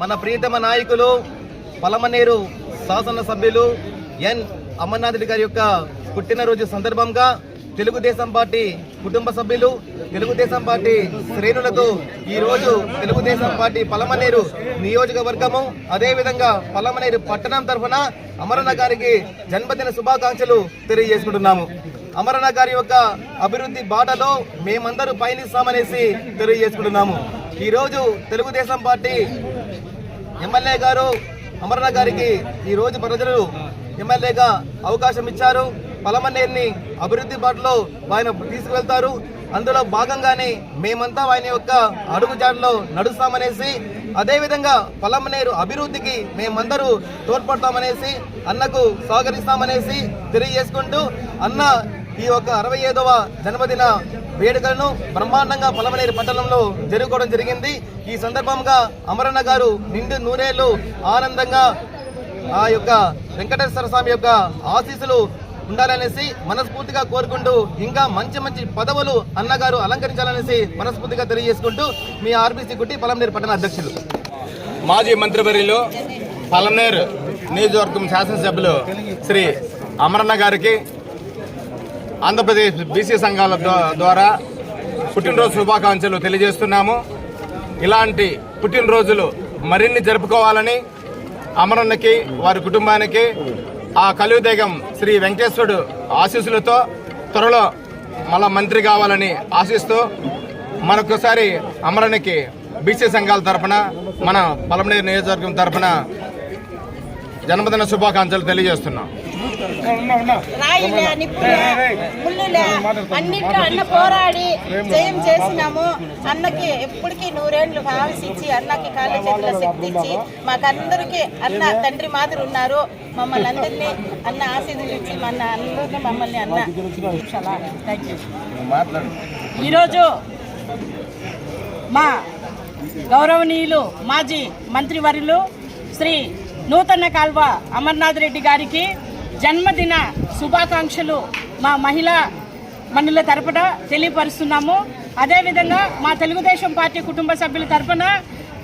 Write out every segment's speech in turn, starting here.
మన ప్రియతమ నాయకులు పలమనేరు శాసనసభ్యులు ఎన్. అమర్నాథ్ రెడ్డి గారి యొక్క పుట్టినరోజు సందర్భంగా తెలుగుదేశం పార్టీ కుటుంబ సభ్యులు తెలుగుదేశం పార్టీ శ్రేణులతో ఈ రోజు తెలుగుదేశం పార్టీ పలమనేరు నియోజకవర్గము అదేవిధంగా పలమనేరు పట్టణం తరఫున అమరణ గారికి జన్మదిన శుభాకాంక్షలు తెలియజేసుకుంటున్నాము. అమరణ గారి యొక్క అభివృద్ధి బాటలో మేమందరూ పయనిస్తామనేసి తెలియజేసుకుంటున్నాము. ఈరోజు తెలుగుదేశం పార్టీ ఎమ్మెల్యే గారు అమరణ గారికి ఈ రోజు ప్రజలు ఎమ్మెల్యేగా అవకాశం ఇచ్చారు. పలమనేరుని అభివృద్ధి బాటలో ఆయన తీసుకువెళ్తారు. అందులో భాగంగానే మేమంతా ఆయన యొక్క అడుగుజాడలో నడుస్తామనేసి అదేవిధంగా పలమనేరు అభివృద్ధికి మేమందరూ తోడ్పడతామనేసి అన్నకు సహకరిస్తామనేసి తెలియజేసుకుంటూ అన్న ఈ యొక్క అరవై ఐదవ జన్మదిన వేడుకలను బ్రహ్మాండంగా పలమనేరు పట్టణంలో జరుపుకోవడం జరిగింది. ఈ సందర్భంగా అమరన్న గారు నిండు నూరేళ్ళు ఆనందంగా ఆ యొక్క వెంకటేశ్వర స్వామి యొక్క ఆశీస్సులు ఉండాలనేసి మనస్ఫూర్తిగా కోరుకుంటూ ఇంకా మంచి మంచి పదవులు అన్నగారు అలంకరించాలనేసి మనస్ఫూర్తిగా తెలియజేసుకుంటూ మీ ఆర్బీసీ గుట్టి పలమనేరు పట్టణ అధ్యక్షులు. మాజీ మంత్రివర్యులు పలమనేరు నియోజకవర్గం శాసనసభ్యులు శ్రీ అమరన్న గారికి ఆంధ్రప్రదేశ్ బీసీ సంఘాల ద్వారా పుట్టినరోజు శుభాకాంక్షలు తెలియజేస్తున్నాము. ఇలాంటి పుట్టినరోజులు మరిన్ని జరుపుకోవాలని అమరన్నకి వారి కుటుంబానికి ఆ కలియుదేగం శ్రీ వెంకటేశ్వరుడు ఆశీస్సులతో త్వరలో మళ్ళా మంత్రి కావాలని ఆశిస్తూ మరొకసారి అమరన్నకి బీసీ సంఘాల తరఫున మన పలమనేరు నియోజకవర్గం తరఫున జన్మదిన శుభాకాంక్షలు తెలియజేస్తున్నాం. రాయిలే నిప్పులే ముళ్ళులే అన్నిట్లో అన్న పోరాడి జయం చేసినాము. అన్నకి ఎప్పటికీ నూరేళ్ళు భావించి అన్నకి కాళ్ళ చేతుల శక్తి ఇచ్చి మాకందరికి అన్న తండ్రి మాదిరి ఉన్నారు. మమ్మల్ని అందరినీ అన్న ఆశీర్వదించి మన అందరినీ మమ్మల్ని అన్న థ్యాంక్ యూ ఈరోజు మా గౌరవనీయులు మాజీ మంత్రివర్యులు శ్రీ నూతన కాల్వ అమర్నాథ్ రెడ్డి గారికి జన్మదిన శుభాకాంక్షలు మా మహిళా మనుల తరపున తెలియపరుస్తున్నాము. అదేవిధంగా మా తెలుగుదేశం పార్టీ కుటుంబ సభ్యుల తరపున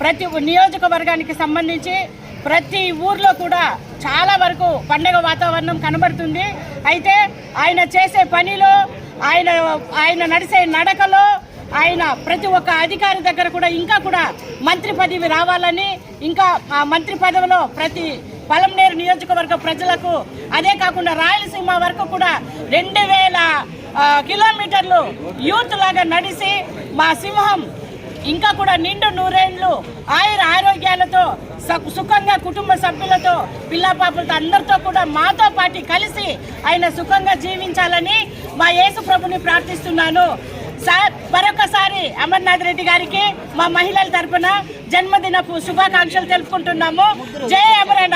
ప్రతి నియోజకవర్గానికి సంబంధించి ప్రతి ఊర్లో కూడా చాలా వరకు పండగ వాతావరణం కనబడుతుంది. అయితే ఆయన చేసే పనిలో ఆయన ఆయన నడిచే నడకలో ఆయన ప్రతి ఒక్క అధికారి దగ్గర కూడా ఇంకా కూడా మంత్రి పదవి రావాలని ఇంకా ఆ మంత్రి పదవిలో ప్రతి పలంనేరు నియోజకవర్గ ప్రజలకు అదే కాకుండా రాయలసీమ వరకు కూడా రెండు వేల కిలోమీటర్లు యూత్ లాగా నడిచి మా సింహం ఇంకా కూడా నిండు నూరేండ్లు ఆయుర ఆరోగ్యాలతో సుఖంగా కుటుంబ సభ్యులతో పిల్లపాపులతో అందరితో కూడా మాతో పాటు కలిసి ఆయన సుఖంగా జీవించాలని మా యేసు ప్రభుని ప్రార్థిస్తున్నాను. సార్ మరొకసారి అమర్నాథ్ రెడ్డి గారికి మా మహిళల తరపున జన్మదినపు శుభాకాంక్షలు తెలుపుకుంటున్నాము. జయ అమరణ.